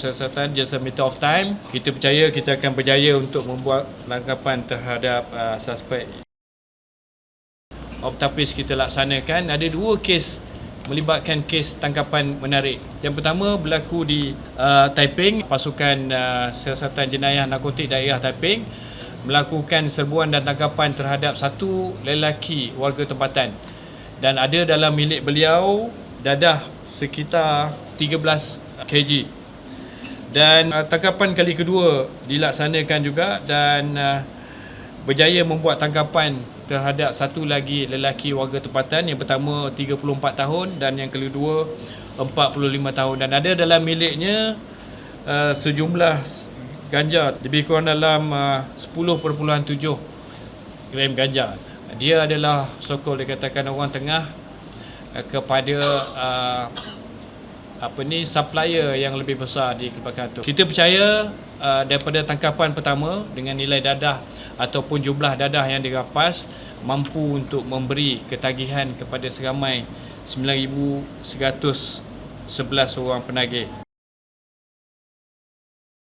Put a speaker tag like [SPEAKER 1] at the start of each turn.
[SPEAKER 1] siasatan just a of time. Kita percaya kita akan berjaya untuk membuat langkapan terhadap uh, suspek. Optapis kita laksanakan ada dua kes melibatkan kes tangkapan menarik. Yang pertama berlaku di uh, Taiping, pasukan uh, siasatan jenayah narkotik daerah Taiping melakukan serbuan dan tangkapan terhadap satu lelaki warga tempatan dan ada dalam milik beliau dadah sekitar 13 kg dan uh, tangkapan kali kedua dilaksanakan juga dan uh, berjaya membuat tangkapan terhadap satu lagi lelaki warga tempatan yang pertama 34 tahun dan yang kedua 45 tahun. Dan ada dalam miliknya uh, sejumlah ganja lebih kurang dalam uh, 10.7 gram ganja. Dia adalah sokol dikatakan orang tengah uh, kepada uh, apa ni supplier yang lebih besar di kebakaran tu. Kita percaya uh, daripada tangkapan pertama dengan nilai dadah ataupun jumlah dadah yang dirapas mampu untuk memberi ketagihan kepada seramai 9111 orang penagih.